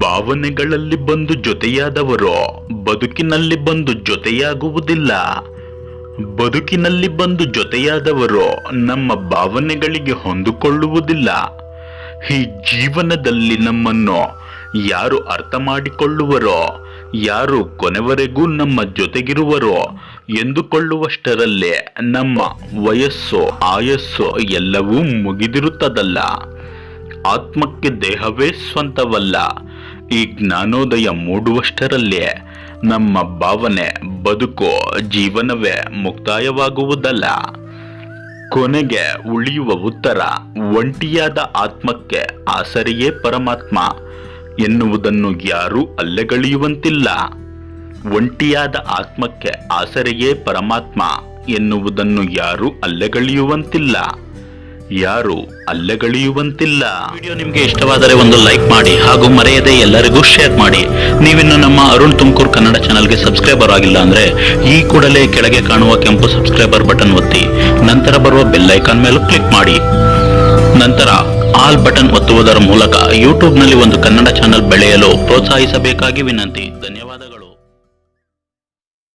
ಭಾವನೆಗಳಲ್ಲಿ ಬಂದು ಜೊತೆಯಾದವರು, ಬದುಕಿನಲ್ಲಿ ಬಂದು ಜೊತೆಯಾಗುವುದಿಲ್ಲ. ಬದುಕಿನಲ್ಲಿ ಬಂದು ಜೊತೆಯಾದವರು ನಮ್ಮ ಭಾವನೆಗಳಿಗೆ ಹೊಂದಿಕೊಳ್ಳುವುದಿಲ್ಲ. ಈ ಜೀವನದಲ್ಲಿ ನಮ್ಮನ್ನು ಯಾರು ಅರ್ಥ ಮಾಡಿಕೊಳ್ಳುವರೋ ಯಾರು ಕೊನೆವರೆಗೂ ನಮ್ಮ ಜೊತೆಗಿರುವರೋ ಎಂದುಕೊಳ್ಳುವಷ್ಟರಲ್ಲೇ ನಮ್ಮ ವಯಸ್ಸು, ಆಯಸ್ಸು ಎಲ್ಲವೂ ಮುಗಿದಿರುತ್ತದಲ್ಲ. ಆತ್ಮಕ್ಕೆ ದೇಹವೇ ಸ್ವಂತವಲ್ಲ. ಈ ಜ್ಞಾನೋದಯ ಮೂಡುವಷ್ಟರಲ್ಲೇ ನಮ್ಮ ಭಾವನೆ, ಬದುಕು, ಜೀವನವೇ ಮುಕ್ತಾಯವಾಗುವುದಲ್ಲ. ಕೊನೆಗೆ ಉಳಿಯುವ ಉತ್ತರ, ಒಂಟಿಯಾದ ಆತ್ಮಕ್ಕೆ ಆಸರೆಯೇ ಪರಮಾತ್ಮ. ಎನ್ನುವುದನ್ನು ಯಾರೂ ಅಲ್ಲೆಗಳೆಯುವಂತಿಲ್ಲ. ಒಂಟಿಯಾದ ಆತ್ಮಕ್ಕೆ ಆಸರೆಯೇ ಪರಮಾತ್ಮ ಎನ್ನುವುದನ್ನು ಯಾರೂ ಅಲ್ಲೆಗಳಿಯುವಂತಿಲ್ಲ. ಯಾರು ಅಲ್ಲೆಗಳೆಯುವಂತಿಲ್ಲ. ವಿಡಿಯೋ ನಿಮಗೆ ಇಷ್ಟವಾದರೆ ಒಂದು ಲೈಕ್ ಮಾಡಿ ಹಾಗೂ ಮರೆಯದೆ ಎಲ್ಲರಿಗೂ ಶೇರ್ ಮಾಡಿ. ನೀವಿನ್ನು ನಮ್ಮ ಅರುಣ್ ತುಮಕೂರು ಕನ್ನಡ ಚಾನಲ್ಗೆ ಸಬ್ಸ್ಕ್ರೈಬರ್ ಆಗಿಲ್ಲ ಅಂದ್ರೆ ಈ ಕೂಡಲೇ ಕೆಳಗೆ ಕಾಣುವ ಕೆಂಪು ಸಬ್ಸ್ಕ್ರೈಬರ್ ಬಟನ್ ಒತ್ತಿ, ನಂತರ ಬರುವ ಬೆಲ್ ಐಕಾನ್ ಮೇಲೂ ಕ್ಲಿಕ್ ಮಾಡಿ. ನಂತರ ಆಲ್ ಬಟನ್ ಒತ್ತುವುದರ ಮೂಲಕ ಯೂಟ್ಯೂಬ್ನಲ್ಲಿ ಒಂದು ಕನ್ನಡ ಪ್ರೋತ್ಸಾಹಿಸಬೇಕಾಗಿ ವಿನಂತಿ. ಧನ್ಯವಾದ